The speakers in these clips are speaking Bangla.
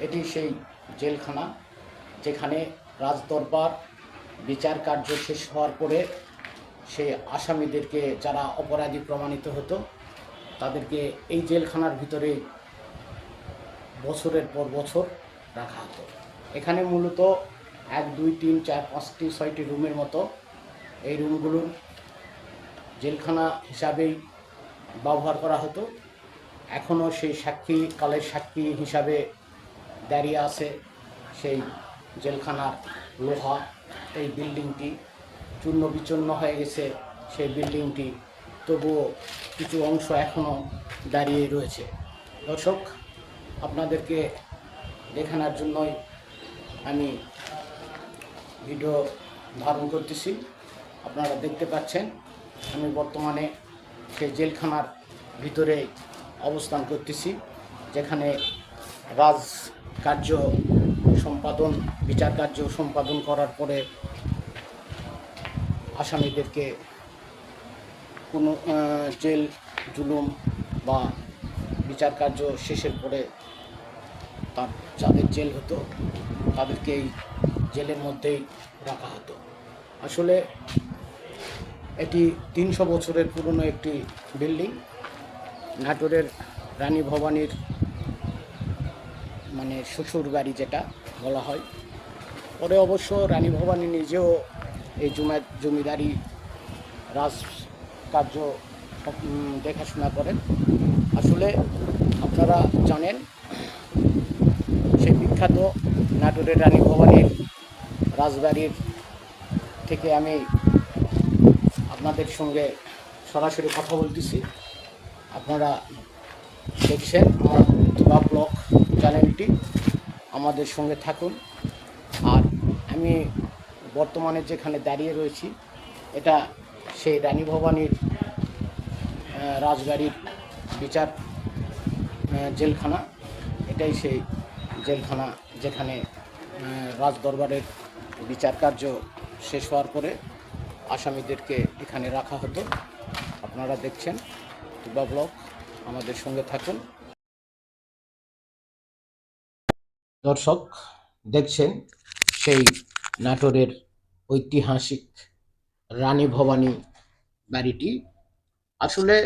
এটি সেই জেলখানা যেখানে রাজদরবার, বিচার কার্য শেষ হওয়ার পরে সেই আসামিদেরকে যারা অপরাধী প্রমাণিত হতো, তাদেরকে এই জেলখানার ভিতরে বছরের পর বছর রাখা হতো। এখানে মূলত এক, দুই, তিন, চার, পাঁচটি, ছয়টি রুমের মতো এই রুমগুলো জেলখানা হিসাবেই ব্যবহার করা হতো। এখনও সেই সাক্ষী, কালের সাক্ষী হিসাবে দাঁড়িয়ে আছে সেই জেলখানার লোহা। এই বিল্ডিংটি চূর্ণ বিচূর্ণ হয়ে গেছে। সেই বিল্ডিংটি তবুও কিছু অংশ এখনও দাঁড়িয়ে রয়েছে। দর্শক, আপনাদেরকে দেখানোর জন্যই আমি ভিডিও ধারণ করতেছি। আপনারা দেখতে পাচ্ছেন, আমি বর্তমানে সেই জেলখানার ভিতরে অবস্থান করতেছি, যেখানে রাজ কার্য সম্পাদন, বিচার কার্য সম্পাদন করার পরে আসামিদেরকে কোনো জেল, জুলুম বা বিচার কার্য শেষের পরে তার যাদের জেল হতো, তাদেরকে এই জেলের মধ্যেই রাখা হতো। আসলে এটি তিনশো বছরের পুরনো একটি বিল্ডিং। নাটোরের রানী ভবানীর মানে শ্বশুর বাড়ি যেটা বলা হয়। পরে অবশ্য রানী ভবানী নিজেও এই জমা জমিদারি রাজ কার্য দেখাশোনা করেন। আসলে আপনারা জানেন সেই বিখ্যাত নাটোরের রানী ভবানীর রাজবাড়ির থেকে আমি আপনাদের সঙ্গে সরাসরি কথা বলতেছি। আপনারা দেখছেন আমার তুলা ব্লক চ্যানেলটি আমাদের সঙ্গে থাকুন। আর আমি বর্তমানে যেখানে দাঁড়িয়ে রয়েছি, এটা সেই রানী ভবানীর রাজবাড়ির বিচার জেলখানা। এটাই সেই জেলখানা যেখানে রাজদরবারের বিচার কার্য শেষ হওয়ার পরে আসামিদেরকে এখানে রাখা হতো। আপনারা দেখছেন তুবা ব্লক আমাদের সঙ্গে থাকুন। দর্শক, দেখছেন সেই নাটোরের ঐতিহাসিক রানী ভবানী বাড়িটি। আসলে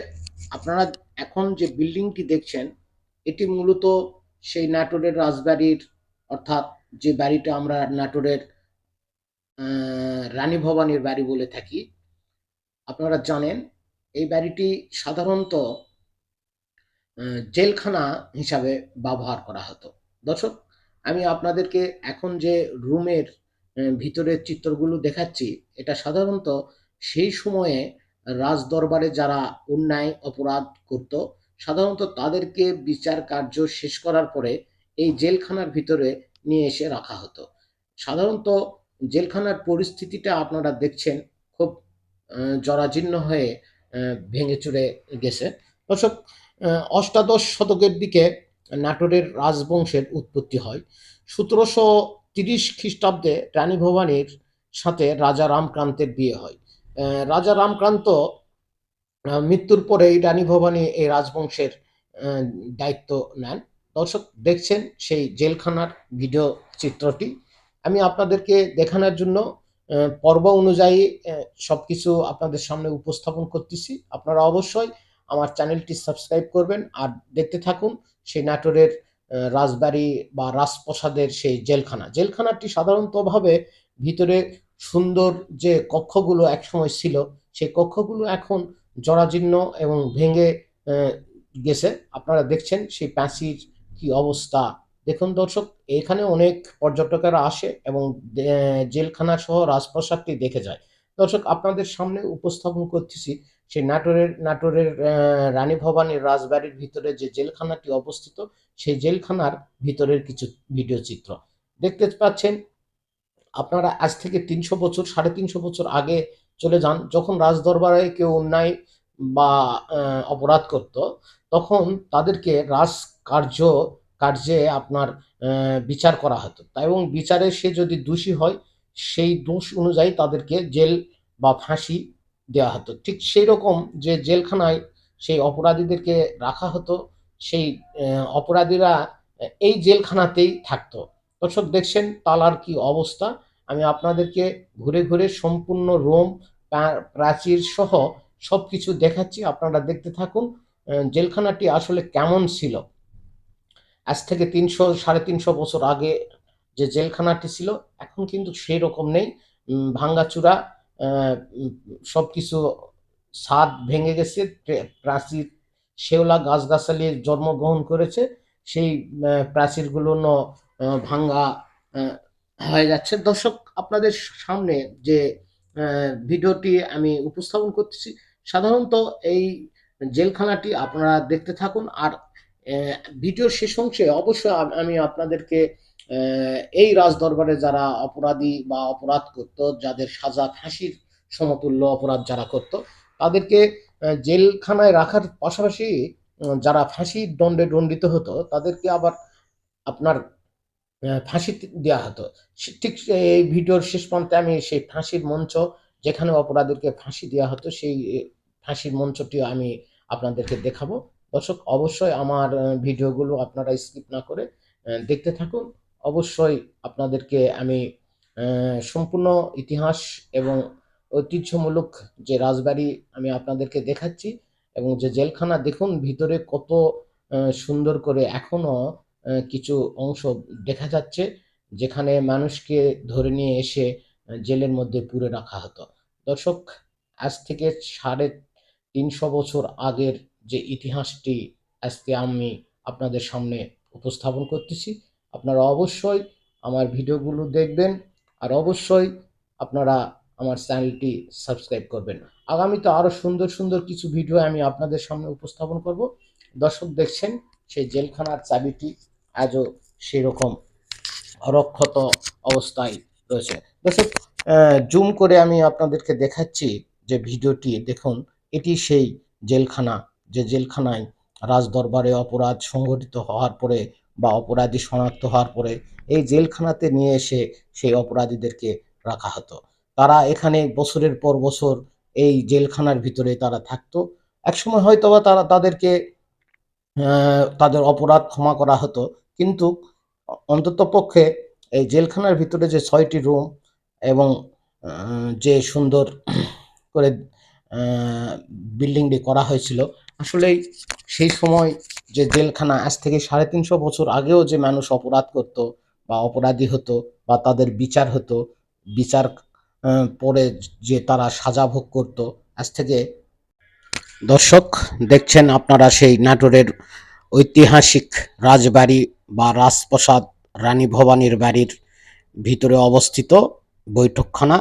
আপনারা এখন যে বিল্ডিংটি দেখছেন, এটি মূলত সেই নাটোরের রাজবাড়ির, অর্থাৎ যে বাড়িটা আমরা নাটোরের রানী ভবানীর বাড়ি বলে থাকি। আপনারা জানেন, এই বাড়িটি সাধারণত জেলখানা হিসাবে ব্যবহার করা হতো। দর্শক আমি আপনাদেরকে এখন যে রুমের ভিতরের চিত্রগুলো দেখাচ্ছি, এটা সাধারণত সেই সময়ে রাজদরবারে যারা অন্যায়, অপরাধ করত, সাধারণত তাদেরকে বিচার কার্য শেষ করার পরে এই জেলখানার ভিতরে নিয়ে এসে রাখা হতো। সাধারণত জেলখানার পরিস্থিতিটা আপনারা দেখছেন, খুব জরাজীর্ণ হয়ে ভেঙে চুরে গেছে। দর্শক অষ্টাদশ শতকের দিকে নাটোরের রাজবংশের উৎপত্তি হয়। সতেরোশো তিরিশ খ্রিস্টাব্দে রানী ভবানীর সাথে রাজা রামক্রান্তের বিয়ে হয়। রাজা রামক্রান্ত মৃত্যুর পরেই রানী ভবানী এই রাজবংশের দায়িত্ব নেন। দর্শক, দেখছেন সেই জেলখানার ভিডিও চিত্রটি। আমি আপনাদেরকে দেখানোর জন্য পর্ব অনুযায়ী সব কিছু আপনাদের সামনে উপস্থাপন করতেছি। আপনারা অবশ্যই আমার চ্যানেলটি সাবস্ক্রাইব করবেন আর দেখতে থাকুন সেই নাটোরের রাজবাড়ি বা রাজপ্রসাদের সেই জেলখানা। জেলখানাটি সাধারণতভাবে ভিতরে সুন্দর যে কক্ষগুলো একসময় ছিল, সেই কক্ষগুলো এখন জরাজীর্ণ এবং ভেঙে গেছে। আপনারা দেখছেন সেই প্যাঁচির কি অবস্থা। দেখুন দর্শক, এখানে অনেক পর্যটকেরা আসে এবং জেলখানা সহ রাজপ্রাসাদটি দেখে যায়। দর্শক, আপনাদের সামনে উপস্থাপন করতেছি সেই নাটোরের নাটোরের রানী ভবানীর রাজবাড়ির ভিতরে যে জেলখানাটি অবস্থিত, সেই জেলখানার ভিতরের কিছু ভিডিও চিত্র। দেখতে পাচ্ছেন, আপনারা আজ থেকে তিনশো বছর, সাড়ে তিনশো বছর আগে চলে যান, যখন রাজদরবারে কেউ অন্যায় বা অপরাধ করত, তখন তাদেরকে রাজ কার্য কার্যে আপনার বিচার করা হতো। এবং বিচারে সে যদি দোষী হয়, সেই দোষ অনুযায়ী তাদেরকে জেল বা ফাঁসি দেওয়া হতো। ঠিক সেই রকম যে জেলখানায় সেই অপরাধীদেরকে রাখা হতো, সেই অপরাধীরা এই জেলখানাতেই থাকতো। দর্শক, দেখছেন তালার কি অবস্থা? আমি আপনাদেরকে ঘুরে ঘুরে সম্পূর্ণ রোম প্রাচীর সহ সব কিছু দেখাচ্ছি। আপনারা দেখতে থাকুন জেলখানাটি আসলে কেমন ছিল। আজ থেকে তিনশো, সাড়ে তিনশো বছর আগে যে জেলখানাটি ছিল, এখন কিন্তু সেই রকম নেই ভাঙ্গাচুরা আহ, কিছু সবকিছু ছাদ ভেঙে গেছে প্রাচীর শেওলা গাছগাছালি জন্মগ্রহণ করেছে সেই প্রাচীরগুলো ভাঙ্গা হয়ে যাচ্ছে। দর্শক আপনাদের সামনে যে ভিডিওটি আমি উপস্থাপন করতেছি সাধারণত এই জেলখানাটি আপনারা দেখতে থাকুন। আর ভিডিওর শেষ অংশে অবশ্যই আমি আপনাদেরকে এই রাজদরবারে যারা অপরাধী বা অপরাধ করত, যাদের সাজা ফাঁসির সমতুল্য অপরাধ যারা করত, তাদেরকে জেলখানায় রাখার পাশাপাশি যারা ফাঁসির দণ্ডে দণ্ডিত হতো, তাদেরকে আবার আপনার ফাঁসি দেওয়া হতো। ঠিক এই ভিডিওর শেষ প্রান্তে আমি সেই ফাঁসির মঞ্চ, যেখানে অপরাধীকে ফাঁসি দেওয়া হতো, সেই ফাঁসির মঞ্চটিও আমি আপনাদেরকে দেখাবো। দর্শক, অবশ্যই আমার ভিডিওগুলো আপনারা স্কিপ না করে দেখতে থাকুন। অবশ্যই আপনাদেরকে আমি সম্পূর্ণ ইতিহাস এবং ঐতিহ্যমূলক যে রাজবাড়ি আমি আপনাদেরকে দেখাচ্ছি এবং যে জেলখানা দেখুন ভিতরে কত সুন্দর করে এখনও আহ, কিছু অংশ দেখা যাচ্ছে যেখানে মানুষকে ধরে নিয়ে এসে জেলের মধ্যে পুরে রাখা হতো। দর্শক আজ থেকে সাড়ে তিনশো বছর আগের যে ইতিহাসটি আজকে আমি আপনাদের সামনে উপস্থাপন করতেছি। আপনারা অবশ্যই আমার ভিডিওগুলো দেখবেন আর অবশ্যই আপনারা আমার চ্যানেলটি সাবস্ক্রাইব করবেন। আগামীতে আরও সুন্দর সুন্দর কিছু ভিডিও আমি আপনাদের সামনে উপস্থাপন করব। দর্শক দেখছেন, সেই জেলখানার চাবিটি আজও সেরকম অরক্ষত অবস্থায় রয়েছে। দর্শক জুম করে আমি আপনাদেরকে দেখাচ্ছি যে ভিডিওটি, দেখুন, এটি সেই জেলখানা, যে জেলখানায় রাজদরবারে অপরাধ সংঘটিত হওয়ার পরে বা অপরাধী শনাক্ত হওয়ার পরে এই জেলখানাতে নিয়ে এসে সেই অপরাধীদেরকে রাখা হতো। তারা এখানে বছরের পর বছর এই জেলখানার ভিতরে তারা থাকতো। একসময় হয়তোবা তারা তাদেরকে তাদের অপরাধ ক্ষমা করা হতো। কিন্তু অন্তত পক্ষে এই জেলখানার ভিতরে যে ছয়টি রুম এবং যে সুন্দর করে বিল্ডিংটি করা হয়েছিল, আসলেই সেই সময় যে জেলখানা আজ থেকে সাড়ে তিনশো বছর আগেও যে মানুষ অপরাধ করত বা অপরাধী হতো বা তাদের বিচার হতো, বিচার পরে যে তারা সাজা ভোগ করতো, আজ থেকে দর্শক দেখছেন আপনারা সেই নাটোরের ঐতিহাসিক রাজবাড়ি বা রাজপ্রসাদ রানী ভবানীর বাড়ির ভিতরে অবস্থিত বৈঠকখানা।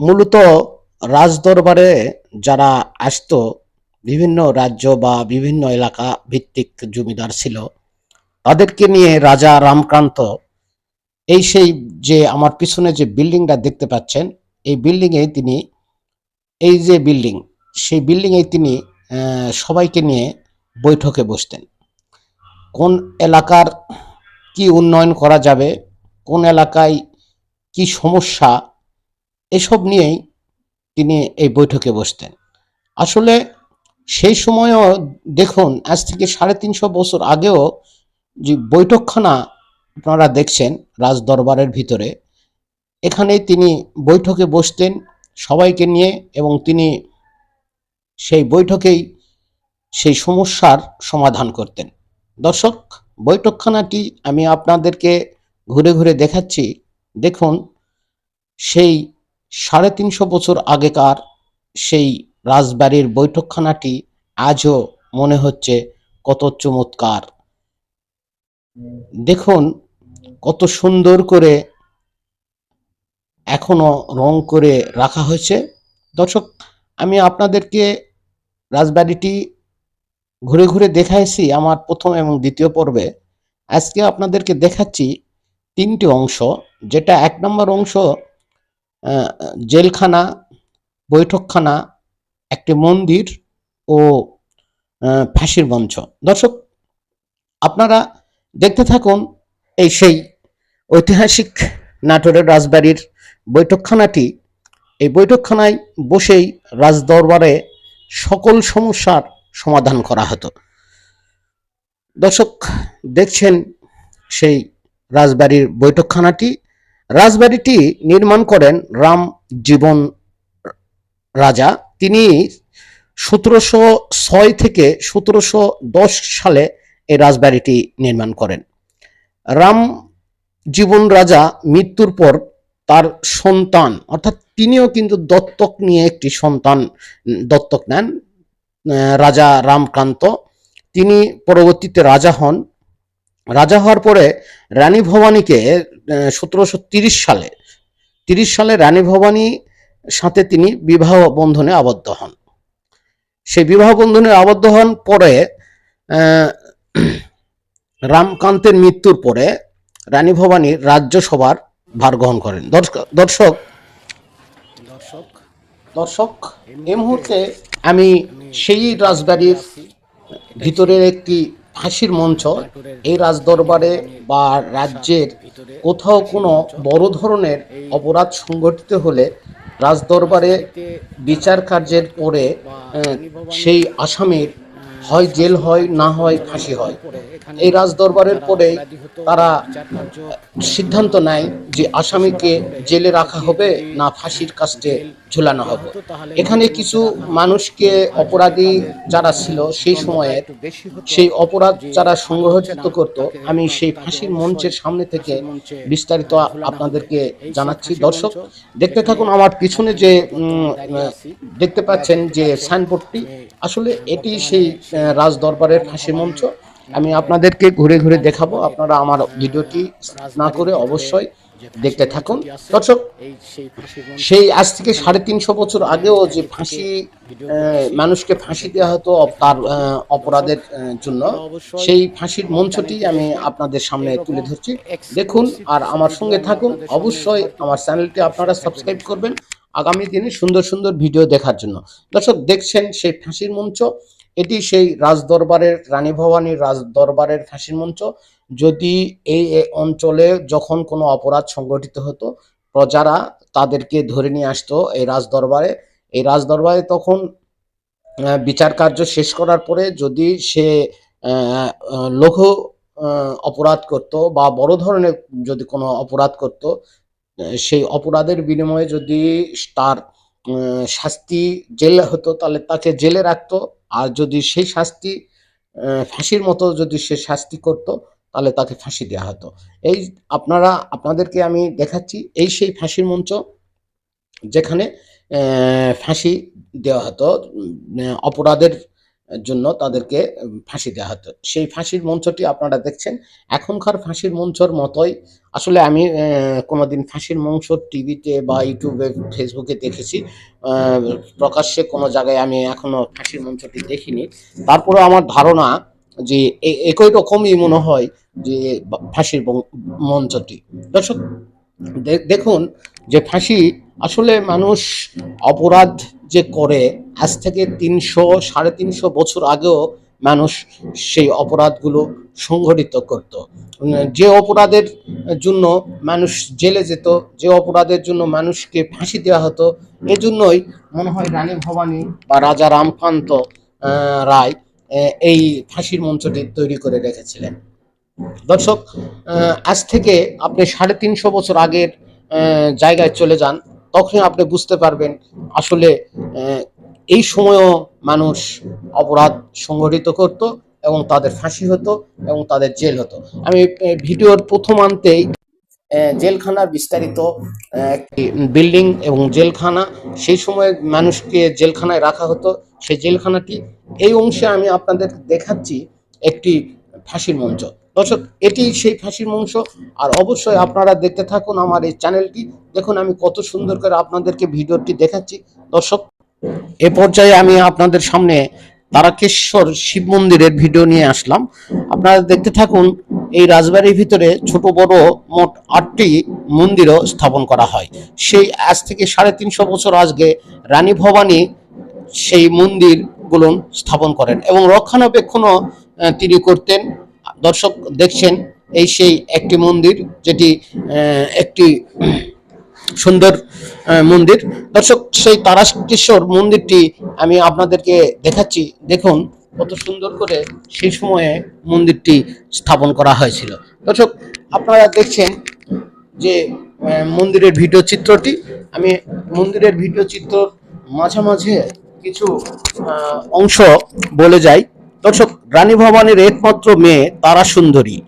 মূলত রাজদরবারে যারা আসতো বিভিন্ন রাজ্য বা বিভিন্ন এলাকা ভিত্তিক জমিদার ছিল। তাদেরকে নিয়ে রাজা রামকান্ত এই সেই যে আমার পিছনে যে বিল্ডিংটা দেখতে পাচ্ছেন, এই বিল্ডিংয়ে তিনি, এই যে বিল্ডিং, সেই বিল্ডিংয়ে তিনি সবাইকে নিয়ে বৈঠকে বসতেন। কোন এলাকার কি উন্নয়ন করা যাবে, কোন এলাকায় কি সমস্যা, এসব নিয়েই তিনি এই বৈঠকে বসতেন। আসলে সেই সময়ও দেখুন, আজ থেকে সাড়ে তিনশো বছর আগেও যে বৈঠকখানা আপনারা দেখছেন রাজদরবারের ভিতরে এখানে তিনি বৈঠকে বসতেন সবাইকে নিয়ে এবং তিনি সেই বৈঠকেই সেই সমস্যার সমাধান করতেন। দর্শক, বৈঠকখানাটি আমি আপনাদেরকে ঘুরে ঘুরে দেখাচ্ছি। দেখুন, সেই সাড়ে তিনশো বছর আগেকার সেই রাজবাড়ির বৈঠকখানাটি আজও মনে হচ্ছে কত চমৎকার। দেখুন, কত সুন্দর করে এখনও রং করে রাখা হয়েছে। দর্শক, আমি আপনাদেরকে রাজবাড়িটি ঘুরে ঘুরে দেখাইছি আমার প্রথম এবং দ্বিতীয় পর্বে। আজকে আপনাদেরকে দেখাচ্ছি তিনটি অংশ, যেটা এক নম্বর অংশ জেলখানা, বৈঠকখানা একটি মন্দির ও ফাঁসির মঞ্চ। দর্শক, আপনারা দেখতে থাকুন এই সেই ঐতিহাসিক নাটোরের রাজবাড়ির বৈঠকখানাটি। এই বৈঠকখানায় বসেই রাজদরবারে সকল সমস্যার সমাধান করা হতো। দর্শক, দেখছেন সেই রাজবাড়ির বৈঠকখানাটি। রাজবাড়িটি নির্মাণ করেন রাম জীবন রাজা। তিনি সতেরোশো ছয় থেকে সতেরোশো দশ সালে এই রাজবাড়িটি নির্মাণ করেন। রাম জীবন রাজা মৃত্যুর পর তার সন্তান, অর্থাৎ তিনিও কিন্তু দত্তক নিয়ে একটি সন্তান, দত্তক নেন রাজা রামকান্ত। তিনি পরবর্তীতে রাজা হন। রাজা হওয়ার পরে রানী ভবানীকে সতেরোশো তিরিশ সালে তিরিশ সালে রানী ভবানী সাথে তিনি বিবাহ বন্ধনে আবদ্ধ হন। সেই বিবাহ বন্ধনে আবদ্ধ হন পরে রামকান্তের মৃত্যুর পরে রানী ভবানী রাজ্যসভার ভার গ্রহণ করেন। দর্শক দর্শক দর্শক এই মুহূর্তে আমি সেই রাজবাড়ির ভিতরের একটি ফাঁসির মঞ্চ এই রাজদরবারে বা রাজ্যের কোথাও কোনো বড় ধরনের অপরাধ সংগঠিত হলে রাজদরবারে বিচার কার্যের পরে সেই আসামির হয় জেল হয় না হয় ফাঁসি হয়। এই রাজদরবারের পরে তারা সিদ্ধান্ত নেয় যে আসামিকে জেলে রাখা হবে না ফাঁসির কাস্টে ঝুলানো হবে। এখানে কিছু মানুষকে অপরাধী যারা ছিল সেই সময়ে সেই অপরাধ যারা সংগ্রহিত করত আমি সেই ফাঁসির মঞ্চের সামনে থেকে বিস্তারিত আপনাদেরকে জানাচ্ছি। দর্শক দেখতে থাকুন আমার পিছনে যে দেখতে পাচ্ছেন যে সাইনবোর্ডটি আসলে এটি সেই রাজ দরবারের ফাঁসি মঞ্চ। আমি আপনাদেরকে ঘুরে ঘুরে দেখাবো আপনারা আমার ভিডিওটি না করে অবশ্যই দেখতে থাকুন। দর্শক সেই আজ থেকে সাড়ে তিনশো বছর আগেও যে ফাঁসি মানুষকে ফাঁসি দেওয়া হতো তার অপরাধের জন্য সেই ফাঁসির মঞ্চটি আমি আপনাদের সামনে তুলে ধরছি। দেখুন আর আমার সঙ্গে থাকুন। অবশ্যই আমার চ্যানেলটি আপনারা সাবস্ক্রাইব করবেন আগামী দিনে সুন্দর সুন্দর ভিডিও দেখার জন্য। দর্শক দেখছেন সেই ফাঁসির মঞ্চ। এটি সেই রাজদরবারের, রানী ভবানীর রাজদরবারের ফাঁসির মঞ্চ। যদি এই অঞ্চলে যখন কোনো অপরাধ সংগঠিত হতো, প্রজারা তাদেরকে ধরে নিয়ে আসতো এই রাজদরবারে। এই রাজদরবারে তখন বিচার কার্য শেষ করার পরে যদি সে লঘু অপরাধ করত বা বড় ধরনের যদি কোনো অপরাধ করত, সেই অপরাধের বিনিময়ে যদি তার শাস্তি জেলে হতো, তাহলে তাকে জেলে রাখতো। আর যদি সেই শাস্তি ফাঁসির মতো যদি সে শাস্তি করত, তাহলে তাকে ফাঁসি দেওয়া হতো। এই আপনারা, আপনাদেরকে আমি দেখাচ্ছি এই সেই ফাঁসির মঞ্চ যেখানে ফাঁসি দেওয়া হতো অপরাধের জন্য তাদেরকে ফাঁসি দেওয়া হতো। সেই ফাঁসির মঞ্চটি আপনারা দেখছেন। এখনকার ফাঁসির মঞ্চর মতোই আসলে আমি কোনোদিন ফাঁসির মঞ্চ টিভিতে বা ইউটিউবে, ফেসবুকে দেখেছি। প্রকাশ্যে কোনো জায়গায় আমি এখনও ফাঁসির মঞ্চটি দেখিনি। তারপরে আমার ধারণা যে একই রকমই মনে হয় যে ফাঁসির মঞ্চটি। দর্শক দেখুন যে ফাঁসি আসলে মানুষ অপরাধ যে করে আজ থেকে তিনশো, সাড়ে তিনশো বছর আগেও মানুষ সেই অপরাধগুলো সংঘটিত করত। যে অপরাধের জন্য মানুষ জেলে যেত, যে অপরাধের জন্য মানুষকে ফাঁসি দেওয়া হতো, এজন্যই মনে হয় রানী ভবানী বা রাজা রামকান্ত রায় এই ফাঁসির মঞ্চটি তৈরি করে রেখেছিলেন। দর্শক আজ থেকে আপনি সাড়ে তিনশো বছর আগের জায়গায় চলে যান। তখনই আপনি বুঝতে পারবেন আসলে এই সময়ও মানুষ অপরাধ সংগঠিত করত এবং তাদের ফাঁসি হতো এবং তাদের জেল হতো। আমি ভিডিওর প্রথমান্তেই জেলখানার বিস্তারিত একটি বিল্ডিং এবং জেলখানা, সেই সময় মানুষকে জেলখানায় রাখা হতো। সেই জেলখানাটি, এই অংশে আমি আপনাদের দেখাচ্ছি একটি ফাঁসির মঞ্চ। দর্শক, এটি সেই ফাঁসির মঞ্চ আর অবশ্যই আপনারা দেখতে থাকুন আমার এই চ্যানেলটি। দেখুন আমি কত সুন্দর করে আপনাদেরকে ভিডিওটি দেখাচ্ছি। দর্শক, এ পর্যায়ে আমি আপনাদের সামনে তারাকেশ্বর শিব মন্দিরের ভিডিও নিয়ে আসলাম। আপনারা দেখতে থাকুন, এই রাজবাড়ির ভিতরে ছোট বড় মোট আটটি মন্দিরও স্থাপন করা হয়। সেই আজ থেকে সাড়ে তিনশো বছর আজকে রানী ভবানী সেই মন্দিরগুলো স্থাপন করেন এবং রক্ষণাবেক্ষণও তিনি করতেন। দর্শক দেখছেন, এই সেই একটি মন্দির যেটি একটি সুন্দর মন্দির। দর্শক, সেই তারাকেশ্বর মন্দিরটি আমি আপনাদেরকে দেখাচ্ছি। দেখুন, কত সুন্দর করে সেই সময়ে মন্দিরটি স্থাপন করা হয়েছিল। দর্শক, আপনারা দেখছেন যে মন্দিরের ভিডিও চিত্রটি আমি মন্দিরের ভিডিও চিত্র মাঝে মাঝে কিছু অংশ বলে যাই। দর্শক, রানী ভবানীর একমাত্র মেয়ে তারা সুন্দরী।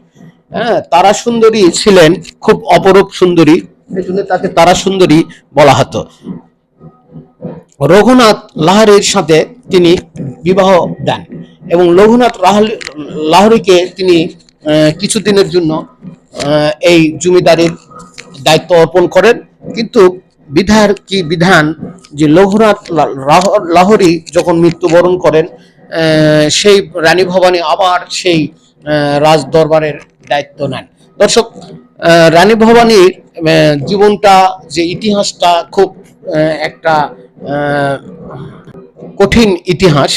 হ্যাঁ তারা সুন্দরী ছিলেন, খুব অপরূপ সুন্দরী, এই জন্য তাকে তারা সুন্দরী বলা হতো। রঘুনাথ লাহারির সাথে তিনি বিবাহ দেন এবং রঘুনাথ লাহারি- লাহারিকে তিনি কিছুদিনের জন্য এই জমিদারির দায়িত্ব অর্পণ করেন। কিন্তু বিধার কি বিধান যে লঘুনাথ লাহরি যখন মৃত্যুবরণ করেন সেই রানী ভবানী আবার সেই রাজ দরবারের দায়িত্ব নেন। দর্শক রানী ভবানীর জীবনটা, যে ইতিহাসটা খুব একটা কঠিন ইতিহাস,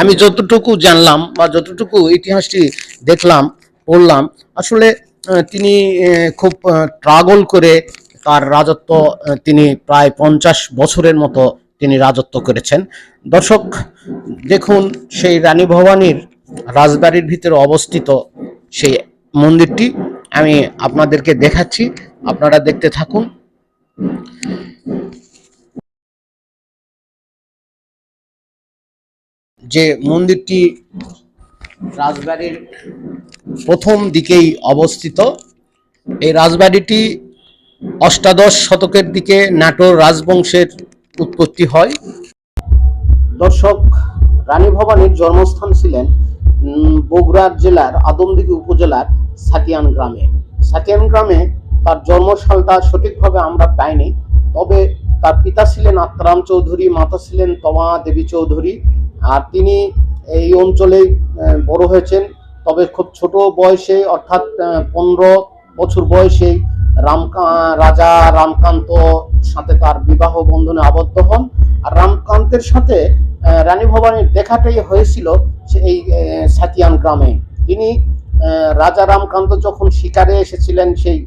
আমি যতটুকু জানলাম বা যতটুকু ইতিহাসটি দেখলাম, পড়লাম, আসলে তিনি খুব ট্রাগল করে তার রাজত্ব তিনি প্রায় পঞ্চাশ বছরের মতো তিনি রাজত্ব করেছেন। দর্শক, দেখুন সেই রানী ভবানীর রাজবাড়ির ভিতরে অবস্থিত সেই মন্দিরটি। আমি আপনাদেরকে দেখাচ্ছি, আপনারা দেখতে থাকুন। যে মন্দিরটি রাজবাড়ির প্রথম দিকেই অবস্থিত, এই রাজবাড়িটি অষ্টাদশ শতকের দিকে নাটোর রাজবংশের উৎপত্তি হয়। দর্শক, রানী ভবানীর জন্মস্থান ছিলেন বগুড়া জেলার আদমদিঘি উপজেলার সাতিয়ান গ্রামে। সাতিয়ান গ্রামে তার জন্মসালটা সঠিকভাবে আমরা পাইনি, তবে তার পিতা ছিলেন আত্রাম চৌধুরী, মাতা ছিলেন তমা দেবী চৌধুরী, আর তিনি এই অঞ্চলে বড় হয়েছেন। তবে খুব ছোট বয়সে, অর্থাৎ পনেরো বছর বয়সেই রামকা, রাজা রামকান্ত সাথে তার বিবাহ বন্ধনে আবদ্ধ হন। আর রামকান্তের সাথে রানী ভবানীর দেখাটাই হয়েছিল আহ, সাতিয়ান গ্রামে। তিনি রাজা রামকান্ত যখন শিকারে এসেছিলেন সেই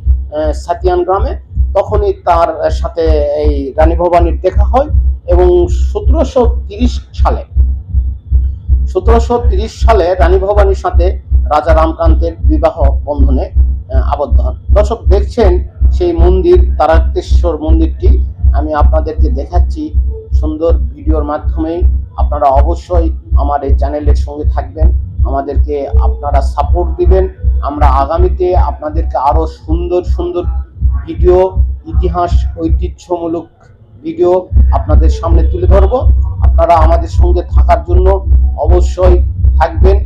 সাতিয়ান গ্রামে তখনই তার সাথে এই রানী ভবানীর দেখা হয় এবং সতেরোশো তিরিশ সালে সতেরোশো তিরিশ সালে রানী ভবানীর সাথে রাজা রামকান্তের বিবাহ বন্ধনে আবদ্ধ হন। দর্শক দেখছেন সেই মন্দির, তারাকেশ্বর মন্দিরটি আমি আপনাদেরকে দেখাচ্ছি সুন্দর ভিডিওর মাধ্যমে। আপনারা অবশ্যই আমার এই চ্যানেলের সঙ্গে থাকবেন, আমাদেরকে আপনারা সাপোর্ট দিবেন। আমরা আগামীতে আপনাদেরকে আরও সুন্দর সুন্দর ভিডিও, ইতিহাস, ঐতিহ্যমূলক ভিডিও আপনাদের সামনে তুলে ধরব। আপনারা আমাদের সঙ্গে থাকার জন্য অবশ্যই থাকবেন।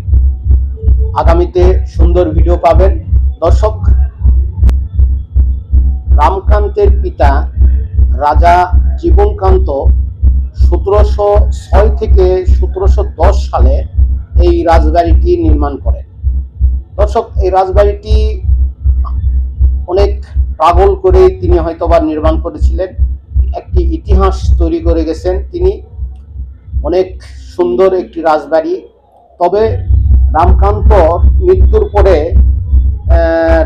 আগামীতে সুন্দর ভিডিও পাবেন। দর্শক রামকান্তের পিতা রাজা জীবনকান্ত সতেরোশো ছয় থেকে সতেরোশো দশ সালে এই রাজবাড়িটি নির্মাণ করেন। দর্শক, এই রাজবাড়িটি অনেক পাগল করে তিনি হয়তোবা নির্মাণ করেছিলেন। একটি ইতিহাস তৈরি করে গেছেন তিনি। অনেক সুন্দর একটি রাজবাড়ি। তবে রামকান্ত মৃত্যুর পরে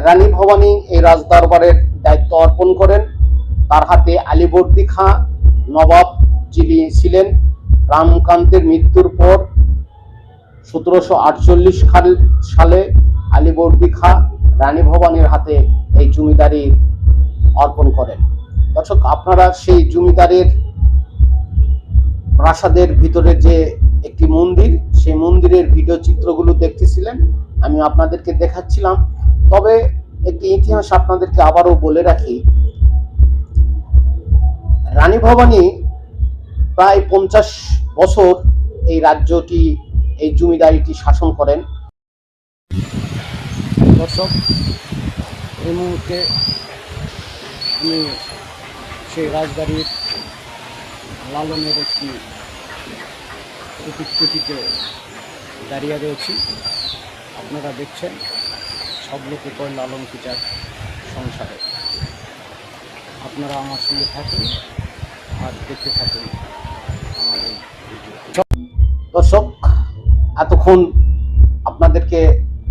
রানী ভবানী এই রাজদরবারের দায়িত্ব অর্পণ করেন। তার হাতে আলীবর্দী খাঁ, নবাব যিনি ছিলেন, রামকান্তের মৃত্যুর পর সতেরোশো আটচল্লিশ সালে আলীবর্দী খাঁ রানী ভবানীর হাতে এই জমিদারি অর্পণ করেন। দর্শক, আপনারা সেই জমিদারের প্রাসাদের ভিতরে যে একটি মন্দির, সেই মন্দিরের ভিডিও চিত্রগুলো দেখতেছিলেন, আমি আপনাদেরকে দেখাচ্ছিলাম। তবে একটি ইতিহাস আপনাদেরকে আবারও বলে রাখি। রানী ভবানী প্রায় পঞ্চাশ বছর এই রাজ্যটি, এই জমিদারিটি শাসন করেন। দর্শক, এই মুহূর্তে আমি সেই রাজবাড়ির লালনের একটি প্রতিকৃতিতে দাঁড়িয়ে রয়েছি। আপনারা দেখছেন সব লোকে কয় লালন পিতার সংসারে। আপনারা আমার সঙ্গে থাকুন আর দেখতে থাকুন এই দর্শক, এতক্ষণ আপনাদেরকে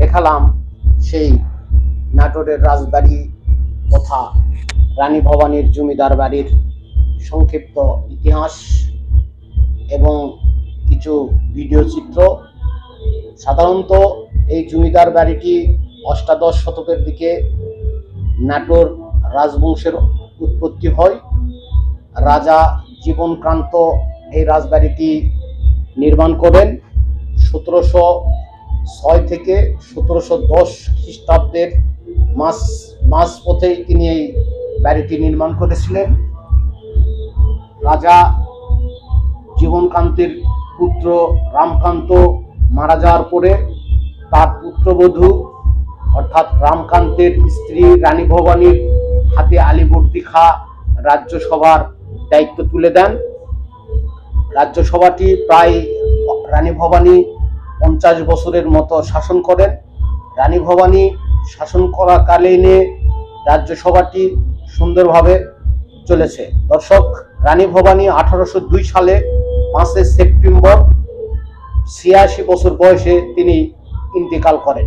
দেখালাম সেই নাটোরের রাজবাড়ি তথা রানী ভবানীর জমিদার বাড়ির সংক্ষিপ্ত ইতিহাস এবং কিছু ভিডিও চিত্র। সাধারণত এই জমিদার বাড়িটি অষ্টাদশ শতকের দিকে নাটোর রাজবংশের উৎপত্তি হয়। রাজা জীবনকান্ত এই রাজবাড়িটি নির্মাণ করেন সতেরোশো ছয় থেকে সতেরোশো দশ খ্রিস্টাব্দের মাস মাঝপথেই তিনি এই বাড়িটি নির্মাণ করেছিলেন। রাজা জীবনকান্তের পুত্র রামকান্ত মারা যাওয়ার পরে তার পুত্রবধূ অর্থাৎ রামকান্তের স্ত্রী রানী ভবানীর হাতে আলীবর্দী খা রাজ্যসভার দায়িত্ব তুলে দেন। রাজ্যসভাটি প্রায় রানী ভবানী পঞ্চাশ বছরের মতো শাসন করেন। রানী ভবানী শাসন করাকালীনে রাজ্যসভাটি সুন্দরভাবে চলেছে। দর্শক, রানী ভবানী আঠারোশো দুই সালে পাঁচই সেপ্টেম্বর ছিয়াশি বছর বয়সে তিনি ইন্তেকাল করেন।